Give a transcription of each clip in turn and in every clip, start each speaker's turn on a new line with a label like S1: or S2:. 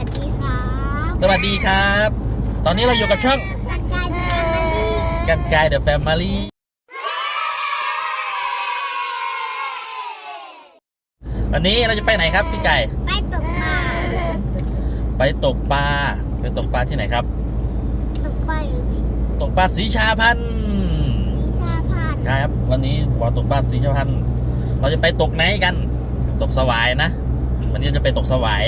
S1: วัสดีครับ
S2: สวัสดีครับ ตอนนี้เราอยู่กับช่อง
S1: กันไกลเดิน
S2: กันกายเดอะแฟมิลี่วันนี้เราจะไปไหนครับพี่ไก่
S1: ไปตกปลา
S2: ไปตกปลา ไปตกปลาที่ไหนครับ
S1: ตกปลาอยู่ที่
S2: ตกปลาสีชาพันธุ์
S1: วิชาพาน
S2: ใช่ครับ วันนี้บ่อตกปลาสีชาพันธุ์เราจะไปตกไหนกัน ตกสวายนะ วันนี้จะไปตกสวาย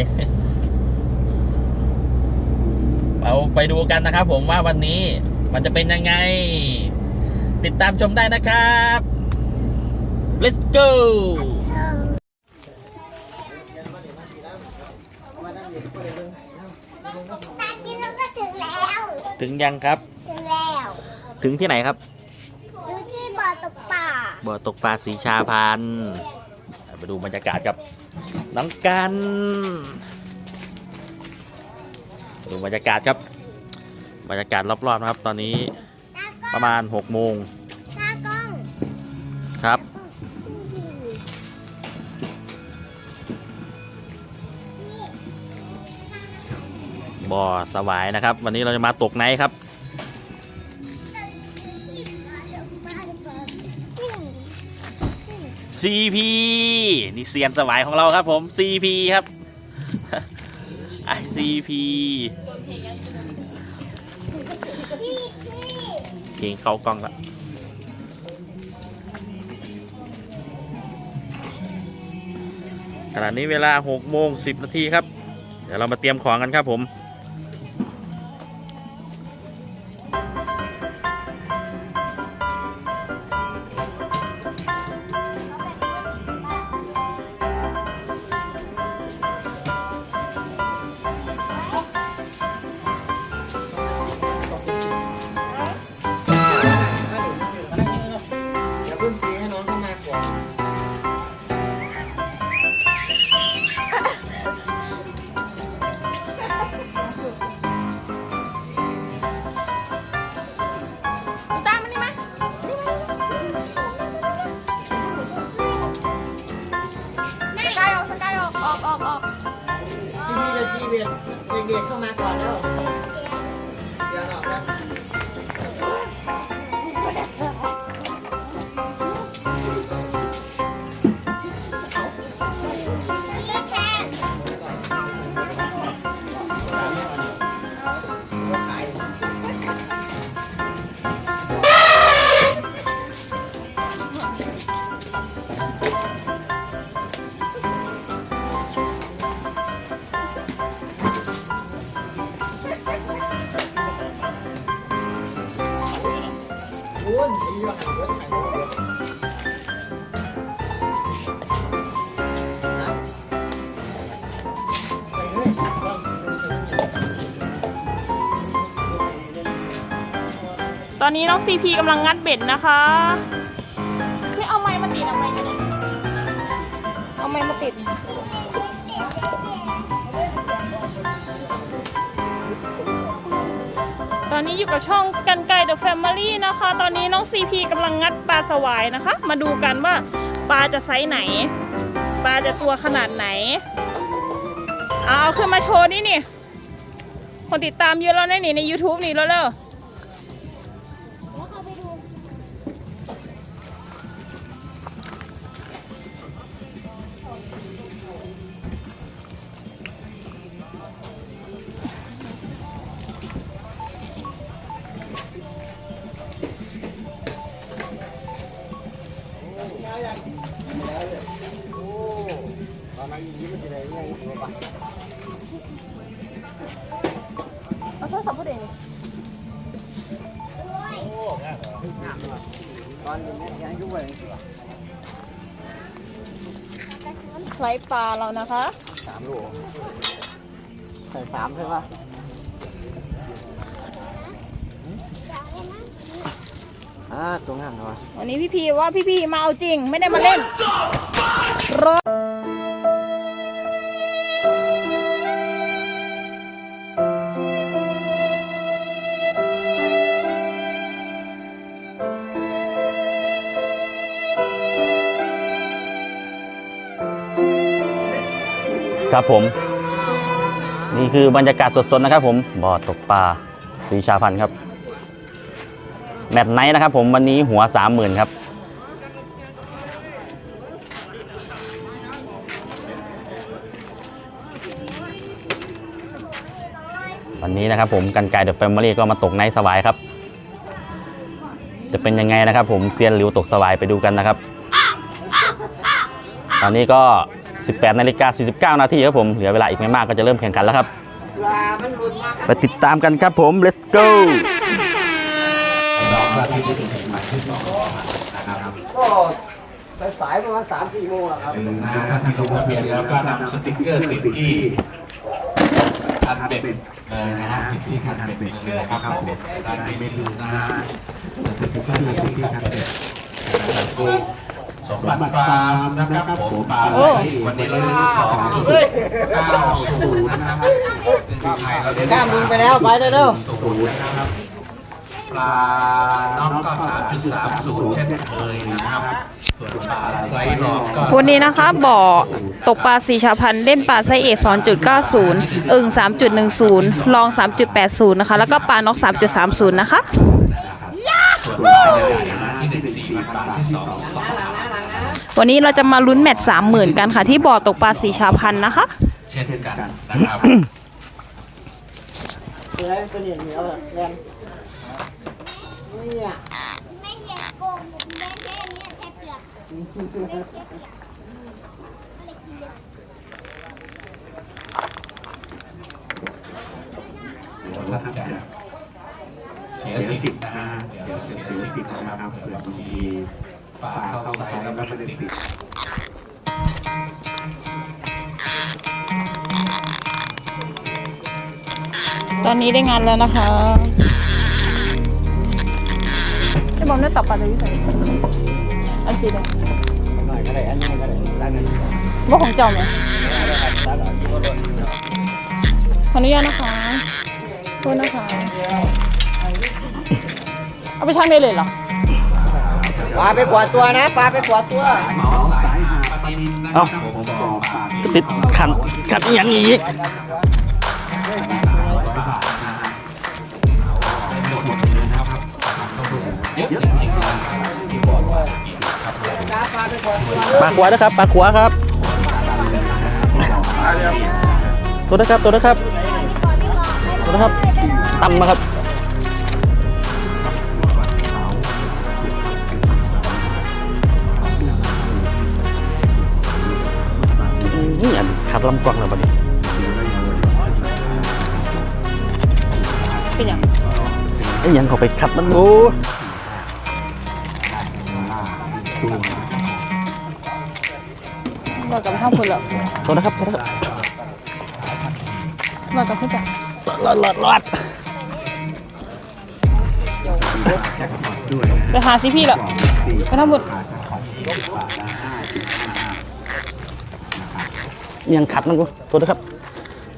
S2: เราไปดูกันนะครับ ผมว่าวันนี้มันจะเป็นยังไง ติดตามชมได้นะครับ let's go
S1: ตอนนี้เราก็ถึงแล้ว
S2: ถึงยังครับ
S1: ถึงแล้ว
S2: ถึงที่ไหนครับ
S1: อยู่ที่บ่อตกปลา
S2: บ่อตกปลาสีชาพันธุ์ไปดูบรรยากาศกับน้องกัน ดูบรรยากาศครับ บรรยากาศรอบๆนะครับ ตอนนี้ประมาณ
S1: หกล้อง
S2: ครับ บ่อสวายนะครับ วันนี้เราจะมาตกไนครับ CP นี่เซียนสวายของเราครับผม CP ครับ ไอ CP
S1: พี่พี่
S2: เพลงเข้ากล้องละขณะนี้เวลา6โมง10 นาทีครับ เดี๋ยวเรามาเตรียมของกันครับผม
S3: เวียนเรี
S4: ย
S3: นเข้ามาก่อนแล้ว
S4: ตอนนี้น้องซีพีกำลังงัดเบ็ดนะคะไม่เอาไม้มาติดเอาไม้มาติดเอาไม้มาติดตอนนี้อยู่กับช่องกันไก่เดอะแฟมิลี่นะคะ ตอนนี้น้องซีพีกำลังงัดปลาสวายนะคะ มาดูกันว่าปลาจะไซส์ไหน ปลาจะตัวขนาดไหน เอาเอาขึ้นมาโชว์นี่นี่ คนติดตามเยอะแล้วนะนี่ใน YouTube นี่แล้วเร็ว
S3: โตอนนั้นอย่างนี้มันจะได้ยังไงรู้ปะ
S4: เอาโทรศัพท์พูดเอง
S3: ตอนนี้ยังยุ่งเลย
S4: ไซส์ปลาเรานะคะ
S3: สามโลใส่สามใช่ปะ อ่าตรงนั้นเหรอ
S4: วันนี้พี่พีว่าพี่พีมาเอาจริงไม่ได้มาเล่นรอ
S2: ครับผม นี่คือบรรยากาศสดๆนะครับผมบ่อตกปลาสีชาพันธุ์ครับ แมตช์ไนท์นะครับผมวันนี้หัว 30,000 ครับ วันนี้นะครับผมกันไกเดอะแฟมิลี่ก็มาตกไนท์สวายครับ จะเป็นยังไงนะครับผมเซียนหลิวตกสวายไปดูกันนะครับ ตอนนี้ก็ 18นาฬิกา49นาทีครับผมเหลือเวลาอีกไม่มากก็จะเริ่มแข่งขันแล้วครับไปติดตามกันครับผม let's go
S3: ก็ไปสายประมาณสามสี่โมงอะครับ
S5: นะท่านที่ลงทะเบียนแล้วก็นำสติกเกอร์ติดที่คันเบ็ดเลยนะฮะติดที่คันเบ็ดเลยนะครับผมได้ไม่ลืมนะฮะสติกเกอร์ติดที่คันเบ็ดสมบัติฟาร์มนะครับผมปลาไซวันนี้เราเล่นสองจุดเก้าศูนย์นะครับคือชัยเราเล่น
S3: ข้ามมึงไปแล้วไปเร็ว
S5: ศูนย์นะครับ ปลาน้องก็สามจุดสามศูนย์เช่นเคยนะครับส่วนปลาไซรองก็
S4: วันนี้นะคะบ่อตกปลาสีชาพันธุ์เล่นปลาไซส์เอก2.90อึ่ง3.10ลอง 3.80 นะคะ แล้วก็ปลาน็อก3.30 นะคะ
S5: ส่วนปลาใหญ่นะฮะที่หนึ่งสี่พันบาทที่สองสอง
S4: วันนี้เราจะมาลุ้นแมตช์30,000 กันค่ะ ที่บ่อตกปลาสีชาพันธุ์นะคะ
S5: เช่นกันนะครับ
S3: ๆ เลยเป็นอย่เหนียวอะแรงเนี่ย
S1: แม่เหยียบกงแม่แม่เนี่ยแทบเปลือก
S5: เดี๋ยวท่านจะเสียสิทธิ์นะฮะเดี๋ยวเสียสิทธิ์นะครับเผื่อบางทีปลาเข้าไซส์แล้วไม่ได้ติด
S4: ตอนนี้ได้งานแล้วนะคะ พี่บอมได้ตับปลาจะวิสัยอันสีเลย
S3: หน่อยก็ได้อันนี้ก็ได้ตั้งกัน
S4: ว่าของเจ้าไหมขออนุญาตนะคะโทษนะคะ เอาไปชั่งได้เลยเหรอ
S3: ปลาไปกวาดตัวนะปลาไปกวาดตัว
S5: เหมาสายหาปลานินนะค
S2: เอ้า
S5: รับผมบอกปาก
S2: ติดขันขันอหย่างนี้
S5: ปลา
S3: ปลาไปกวาดตัว
S2: ปลาขวานะครับปลาขวาครับ ตัวนะครับตัวนะครับตัวนะครับต่ำนะครับนี่อันขัดลำกล้องแล้วบัดนี้
S4: เป็นอย่าง
S2: ไอ้ยังเขาไปขัดมันดู
S4: เรากับข้าวคนละ
S2: ตัวนะครับตัวนะครับ
S4: เรากับพี่จ๋าร
S2: อดรอดรอด
S4: ไปหาซีพี่เหรอไปทำบุญ
S2: ยังขัดมันกูตัวนะครับ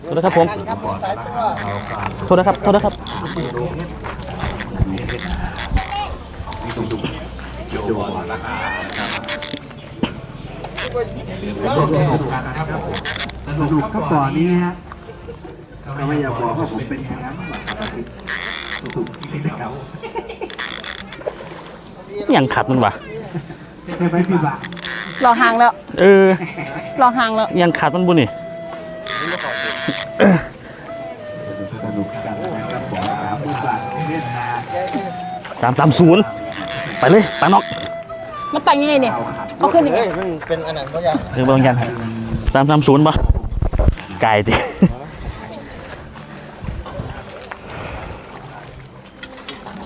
S2: ตัวนะครับผม
S3: ครับสายตัว
S2: โทษนะครับโทษนะครับ
S5: โร่วมสนุกกันนะครับผมส
S6: ส
S5: นุ
S6: นุ
S5: ก
S6: ก
S5: ก็
S6: ก็
S5: ก่
S6: ก่
S5: อ
S6: อนน
S5: นี้
S6: นี้
S5: ฮะ
S6: ฮะ
S5: ก็
S6: ก็
S5: ไม่
S6: ไม่อยากก
S5: อายบบอ
S6: อกก
S5: ว่า
S6: ว่า
S5: ผ
S6: ผมม
S5: เป็
S6: เป็นน
S5: แช
S6: แช
S5: ม
S6: ม
S5: ป์
S6: ป์
S5: แบบสุกที่แล้ว
S2: ยังขัดมันวะ
S6: ใช่ไหมพี่บ่าว
S4: รอห่างแล้ว
S2: เออ
S4: รอห่างแล้ว
S2: ยังขัดมันบุนี่
S6: สนุกกันนะครับผมสามหมื่นบาทเล่นนะ
S2: สามสามศูนย์ไปเลยปลาน็อก
S4: มันแต่งยังไงเนี่ยเอาขึ้นยังไง
S3: เฮ้ยมันเป็นอันนั้นเพราะยัง
S2: เออบางยันสามสามศูนย์ปะไก่ติ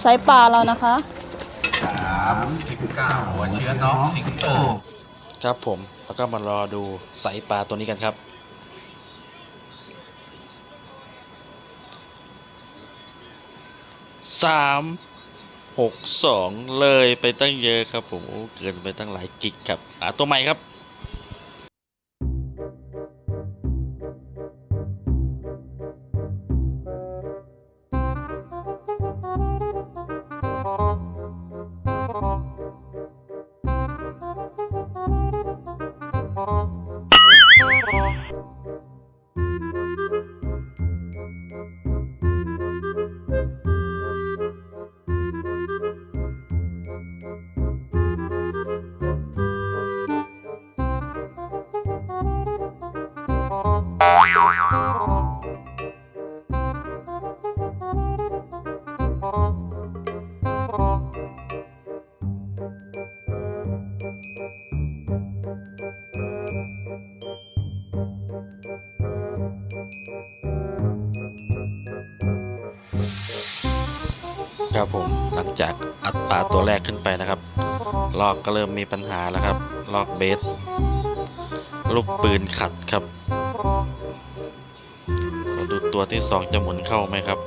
S4: ใช้ปลาแล้วนะคะ
S5: สามสิบเก้าหัวเชื้อน้องสิงโต
S2: ครับผมแล้วก็มารอดูไซปลาตัวนี้กันครับสาม หกสองเลยไปตั้งเยอะครับผมเกินไปตั้งหลายกิกครับอะตัวใหม่ครับ
S7: กขึ้นไปนะครับ ลอกก็เริ่มมีปัญหาแล้วครับ ลอกเบส ลูกปืนขัดครับมาดูตัวที่สองจะหมุนเข้าไหมครับ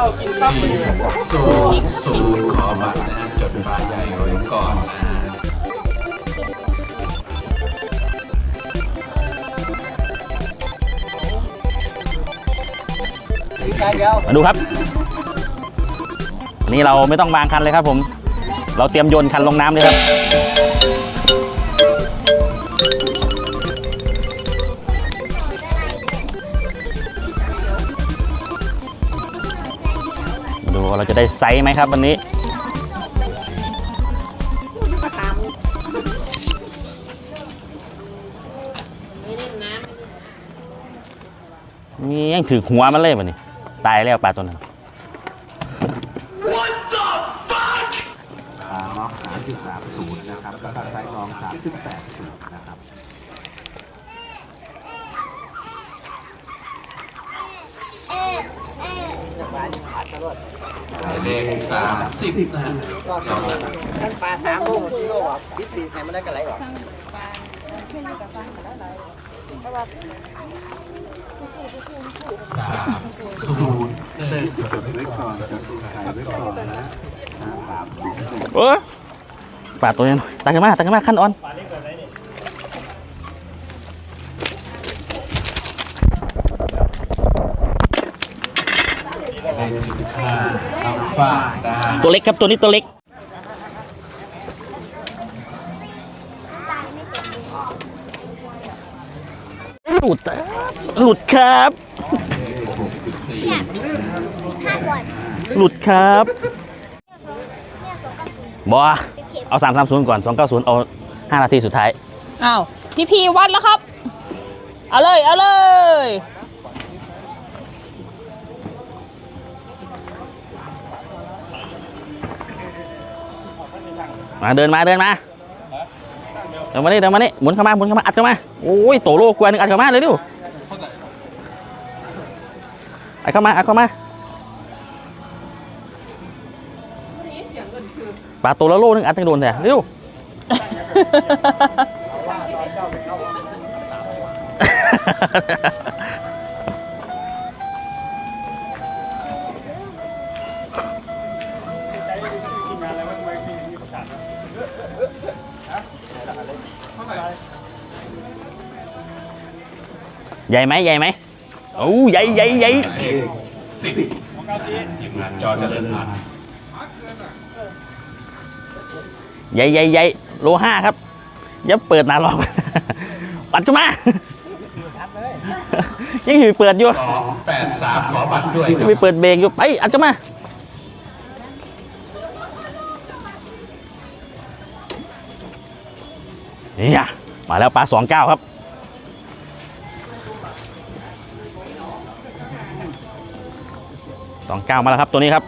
S5: สูงสูงขอบัตรนะฮะจดปลาใหญ่ไว้ก่อนนะฮะ
S3: สีกายเดียว
S7: มาดูครับ นี่เราไม่ต้องวางคันเลยครับผม เราเตรียมโยนคันลงน้ำเลยครับ จะได้ไซส์ไหมครับวันนี้ นี่ยังถือหัวมันเลยวันนี้ ตายแล้วปลาตัวนั้น
S6: ปลาล็อก3.30 นะครับ แล้วก็ไซส์รอง 3.80 นะครับ
S5: หมายเลขสามสิบนะฮะยอดนะ
S3: ท่านปลาสามโลกิโลอะพิษปีใครมาได้กันไรหรอ
S5: สามศูนย์หนึ่ง
S6: จดไว้ก่อนจดขายไว้ก่อนนะ301
S7: เออปลาตัวนี้ตังกันมาตังกันมาขั้นอ่อน
S5: เลขสิบห้า อัลฟานะฮะ
S7: ตัวเล็กครับตัวนี้ตัวเล็ก
S1: ตายไม่เป็น
S2: หลุดอะหลุดครับ
S1: เนี่ยห้าก่อน
S2: หลุดครับ
S1: เนี่ยสองกับศูนย์
S2: บอ
S1: เป็นเข็ม
S2: เอาสามสามศูนย์ก่อนสองเก้าศูนย์เอาห้านาทีสุดท้าย
S4: อ้าว พี่พีวัดแล้วครับ เอาเลย เอาเลย
S2: มาเดินมาเดินมาเดินมานี่เดินมานี่หมุนเข้ามาหมุนเข้ามาอัดเข้ามาโอ้ยโตโลกว่าหนึ่งอัดเข้ามาเลยดิวอัดเข้ามาอัดเข้ามาปลาตัวละโลนึงอัดให้โดนแต่เร็ว ใหญ่ไหมใหญ่ไหมโอ้ใหญ่ใหญ่ใหญ่
S5: สิบทีมงานจอเจริญพัน
S2: ใหญ่ใหญ่ใหญ่โลห้าครับอย่าเปิดหนาหรอกปัดเข้ามายังอยู่เปิดอยู่
S5: สองแปดสามขอบัตรด้วย
S2: ยังไม่เปิดเบรกอยู่ไปอัดเข้ามาเนี่ยมาแล้วปลาสองเก้าครับ สองเก้ามาแล้วครับตัวนี้ครับ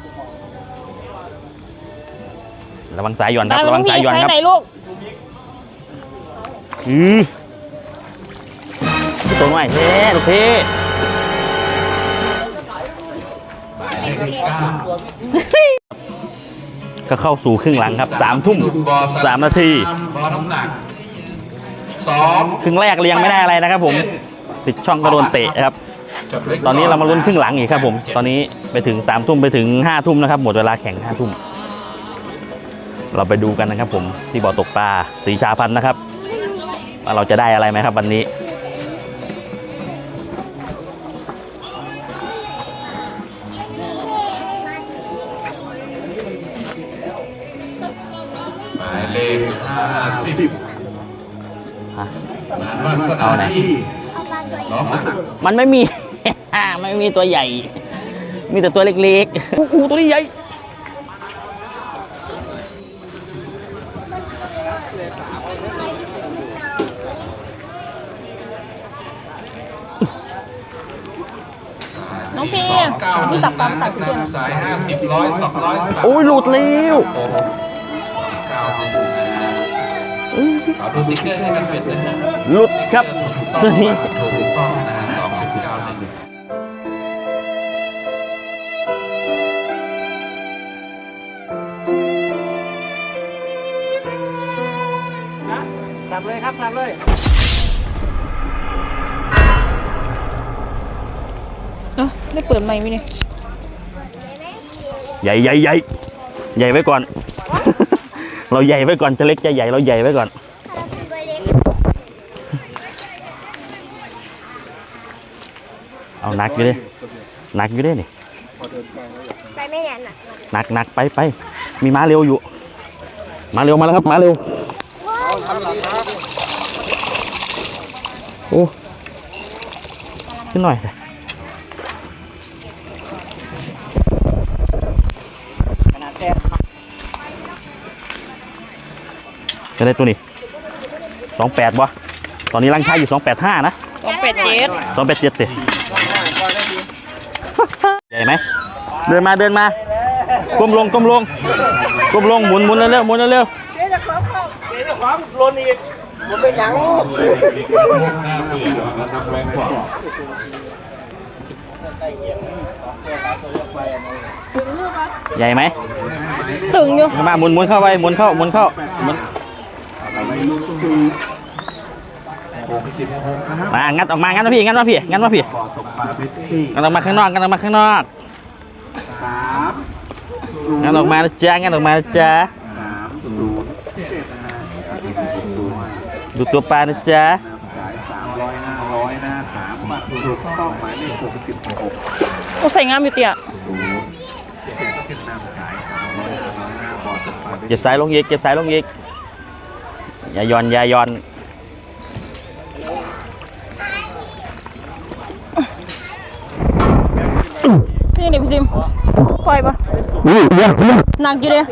S2: ระวังสายหย่อนค
S4: ได้
S2: รับ
S4: ไหม
S2: ระวั
S4: น้องง
S2: สาย
S4: พี่
S2: หย่อน
S4: ใช้
S2: ครับ
S4: ไหนลูก
S2: อือตัวหน่อยเท่ลูกเท่
S5: หมายเลขเก้า
S2: ก็เข้าสู่ครึ่งหลังครับสามทุ่ม
S5: บอ
S2: สามนาที
S5: บอน้ำหนักสอง
S2: ครึ่งแรกเรายังไม่ได้อะไรนะครับผม ติดช่องก็โดนเตะนะครับ
S5: จดไว้ก่
S2: ตอนนี้เรามาลุ้นครึ่งหลังอีกครับผม ตอนนี้ไปถึง3ามทุ่มไปถึง5้าทุ่มนะครับ หมดเวลาแข่ง5้าทุ่ม เราไปดูกันนะครับผมที่บ่อตกปลาสีชาพันธุ์นะครับว่าเราจะได้อะไรไหมครับวันนี้
S5: หมายเลขห้าสิบ
S2: ฮะ
S5: งานวาสนาที่
S1: เอาปลาตัวใหญ่
S5: น้องหนัก
S2: มันไม่มีไม่มีตัวใหญ่ มีแต่ตัวเล็กๆอู้หูตัวนี้ใหญ่
S4: น้องพี่
S5: สองเก้าหนึ่
S4: พี่
S5: ง
S4: ตับปลา
S5: นะ
S4: ใส่พี่ด้วย
S5: นำสายห้าสิบร้อยสองร้อยสาม
S2: โอ้ยหลุดแล้ว
S5: เก้าหนึ่งนะฮะขอดูติ๊กเกอร์ให้กันเป็นนะฮะ
S2: หลุดครับตัวนี้
S5: สั
S3: บเลยครับสับเลย
S4: เอ้าได้เปิดไมค์ไหมเนี่ย
S2: ใหญ่ใหญ่ใหญ่ใหญ่ไว้ก่อน เราใหญ่ไว้ก่อนจะเล็กจะใหญ่เราใหญ่ไว้ก่อน
S1: ตัวเล็ก
S2: เอาหนักอยู่ดิหนักอยู่ดินี่
S1: ไปไม่แน่นอะ
S2: หนักหนักไปไปมีม้าเร็วอยู่ มาเร็วมาแล้วครับมาเร็วโอ้ ขึ้นหน่อยจะได้ตัวนี้สองแปดบ่ตอนนี้ร่างชายอยู่สองแปดห้านะ
S4: ต้องเป็ดเจ็ด
S2: สองแปดเจ็ดสิใหญ่ไหมเดินมาเดินมาก้มลงก้มลงก้มลงหมุนหมุนเร็วๆหมุนเร็ว
S3: เป็นหยัง
S2: ๆใหญ่ไหม
S4: ตึงอยู่
S2: เข้ามาหมุนหมุนเข้าไปหมุนเข้าหมุนเข้าหมุนมางัดออกมางัดมาพี่งัดมาพี่งัดมาพี่
S6: บ่อตกปลาเพชรที่
S2: งัดออกมาข้างนอกงัดออกมาข้างนอก
S6: สาม
S2: งัดออกมานะจ๊ะงัดออกมานะจ๊ะ
S6: สา ดูตัว
S2: ปลานะจ๊ะ
S4: โอ้ใส่งามอยู่เตี้ย
S6: เก็
S2: บสายลงอีกเก็บสายลงอีกอย่ายอนอย่ายอน
S4: นี่เดี๋พี่ซิมปล่อยปะหนักอยู่เลย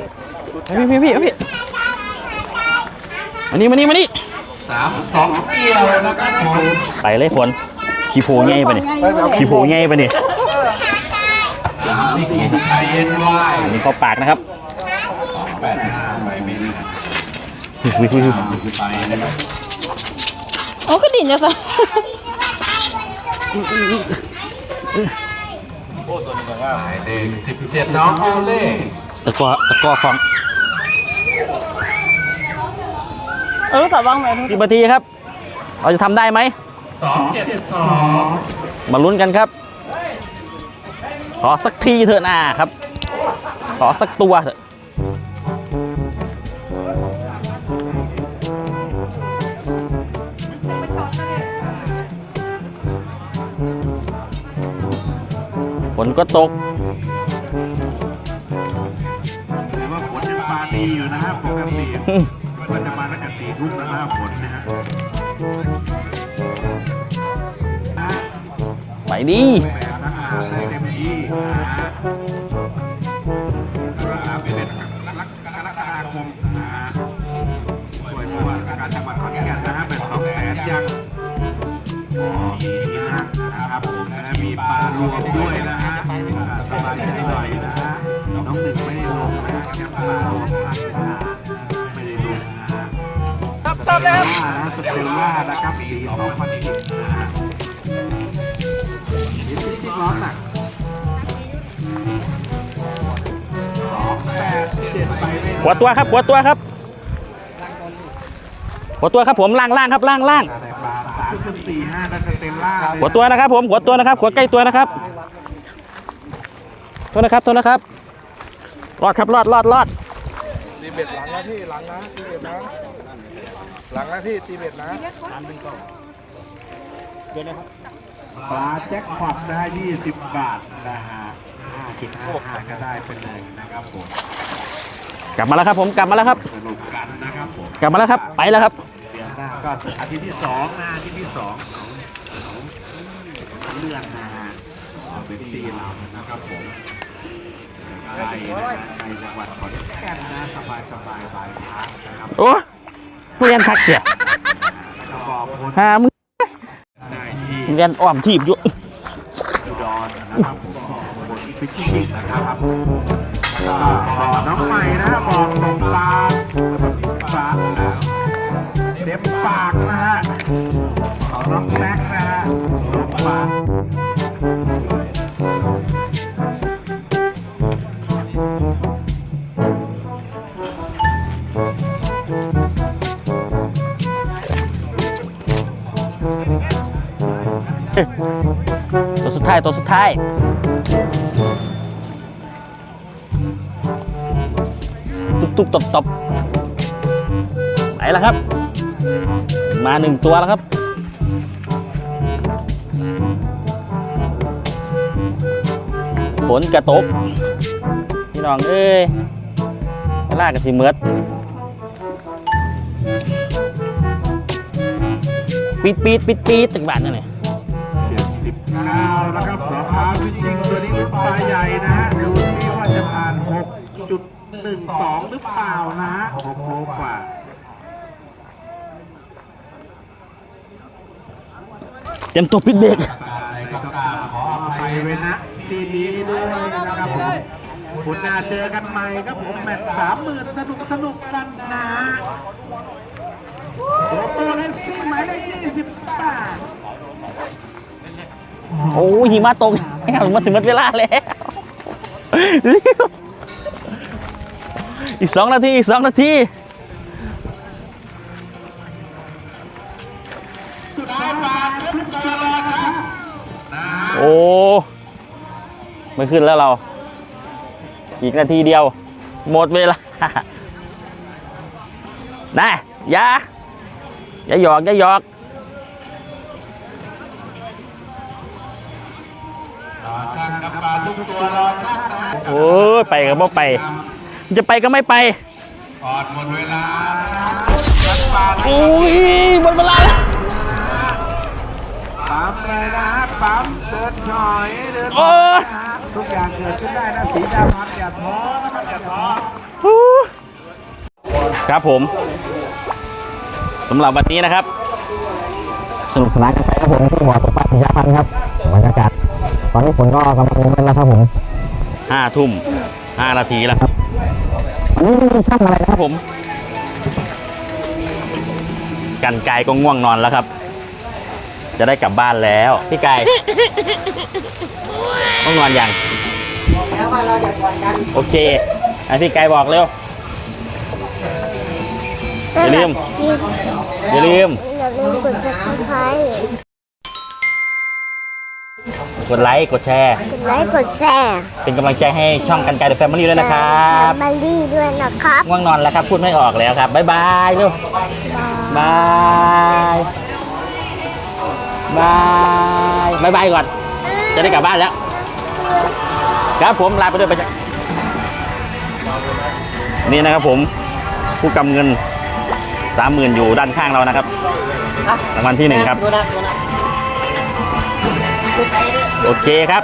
S2: พี่พี่พี่พี่อันนี้มานี่มานี่
S5: สามสองเกี่ยวนะครับผม
S2: ไปเลยฝนขี้โพง่ายไปนี่ขี้โพง่ายไปนี่
S5: สามที่กินชายเย็นไหว
S2: อันนี้เข้าปากนะครับ
S5: แปดห้าไปไม่ได้
S2: วิววิววิว
S5: ไปนะครับ
S4: โอ้ก็ดิ่นจะซะ
S5: หมายเลขสิบเจ็ดน้องโอเล่
S2: ตะกร้อตะกร้อฟัง
S4: เออรู้สึกบ้างไหม
S2: สิบนาทีครับ เราจะทำได้ไหม
S5: สองเจ็ดสอง
S2: มาลุ้นกันครับ ขอสักทีเถอะนาครับ ขอสักตัวเถอะ ฝนก็ตก
S6: แต่ว่าฝนยังมาดีอยู่นะครับปกติ
S2: ดี
S6: แปดทหารได้เต็มที่นะฮะรักษาเป็นกรกฎาคมนะฮะช่วยผู้ว่าราชการจังหวัดขอนแก่นนะฮะแบบสองแสนยังมีที่นั่งนะครับผมและมีปลารวมด้วยนะฮะสบายใจหน่อยนะฮะน้องหนึ่งไม่ได้ลงนะฮะแค่ปลารวมภาคอีสานไม่ได้ลงนะฮะ
S4: ครับตอบแล้ว
S6: สเตลล่านะครับปี2010นะฮะยินดีที่ ร้อนหนักสองแปดเจ็ดไปไม่
S2: หัวตัวครับหัวตัวครับหัวตัวครับผมล่างล่างครับล่างล่าง
S6: ได้ปลาสามขึ้นสี่ห้าได้สเตลล่า
S2: หัวตัวนะครับผมหัวตัวนะครับหัวใกล้ตัวนะครับโทษนะครับโทษนะครับรอดครับรอดรอดรอด
S8: ตีเบ็ดหลังนะพี่หลังนะตีเบ็ดนะหลังนะพี่ตีเบ็ดนะ
S6: ปลาแจ็คพอตนะฮะ20 บาทนะฮะ5.55ก็ได้ไปเลยนะครับผม
S2: กลับมาแล้วครับผมกลับมาแล้วครับ
S6: สนุกกันนะครับผม
S2: กลับมาแล้วครับ ไปแล้วครับ
S6: เดือนหน้าก็อาทิตย์ที่สองนะอาทิตย์ที่สองของของเลื่อนนะฮะของเป็นตีเรานะครับผมใกล้นะฮะในจังหวัดขอนแก่นนะสบายสบายบายพักนะครับ
S2: โอ้เรียนทักเกีย
S6: กระบอกคน
S2: หามึง
S6: ได้ที่
S2: เรียนอ้อมทีบอยู่
S6: ดอนนะครับบนฟิชชิ่งนะครับก็บอน้องใหม่นะบอกตรงปลาปลาเด็บปากนะฮะของน้องแม็กนะฮะตรงปาก
S2: สุดท้ายตัวสุดท้าย ตุบตุบตบตบไปแล้วครับ มาหนึ่งตัวแล้วครับฝนกระตกพี่น้องเอ้ยเวลากระสิเมือดปีดปีดปีดปีดตึงบ้านนั่นนี่
S6: เจ็ดสิบเก้า แล้วครับของปลาฟิชชิ่งตัวนี้เป็นปลาใหญ่นะฮะดูซิว่าจะผ่าน 6.12 หรือเปล่านะฮะ6โลกว่า
S2: เต็มตัวปิดเบรก
S6: อะไรก็กราบขออภัยไว้นะทีนี้ด้วยนะครับผมคุณนาเจอกันใหม่ครับผมแมตช์สามหมื่นสนุกสนุกกันนะโอ้โหเลสซี่หมายเลขยี่สิบแปด
S2: โอ้ยหิมะตกมาถึงหมดเวลาแล้วเร็วอีกสองนาทีอีกสองนาทีโอ้ไม่ขึ้นแล้วเรา อีกนาทีเดียว หมดเวลานะอย่าอย่าหยอกอย่าหยอก โอ้ยไปก็บ่ไป จะไปก็ไม่ไป
S5: ก่อนหมดเวลานะฮะช่างปลา
S2: โอ้ยหมดเวลาแล้ว
S6: ปลาปั๊มเลยนะฮะปั๊มเดินหน่อยเดินห
S2: โอ้
S6: น่อย
S2: ย
S6: นะฮะทุกอย่างเกิดขึ้นได้นะสีดาพันอย่าท้อนะครับอย่าท้อ
S2: ครับผมสำหรับวันนี้นะครับ สนุกสนานกันไปครับผมที่หัวตกปลาสีชาพันครับบรรยากาศ ตอนนี้ฝนก็กำลังลงแล้วครับผมห้าทุ่มห้านาทีแล้วครับวันนี้ไม่มีช่างอะไรนะครับผม กันไกลก็ง่วงนอนแล้วครับ จะได้กลับบ้านแล้ว พี่ไก่ต้องนอนยัง
S3: แล้วว่าเราจะก่อนกัน
S2: โอเคไอพี่ไก่บอกเร็ว อย่าลืม อย่าลืม
S1: อย่าลืมกด subscribe
S2: กดไลค์ กดแชร์
S1: กดไลค์กดแชร์
S2: เป็นกำลังใจให้ช่องกันไกลเดอะแฟมิลี่ด้วยนะครับ
S1: มารีด้วยนะครับ
S2: ง่วงนอนแล้วครับ พูดไม่ออกแล้วครับ บ๊ายบายเร็วบายบายบายบายก่อน จะได้กลับบ้านแล้ว ครับผมลาไปด้วยไปจ้ะนี่นะครับผมผู้กำเงินสามหมื่นอยู่ด้านข้างเรานะครับรางวัลที่หนึ่งครับ
S3: ดูนะดูนะ
S2: โอเคครับ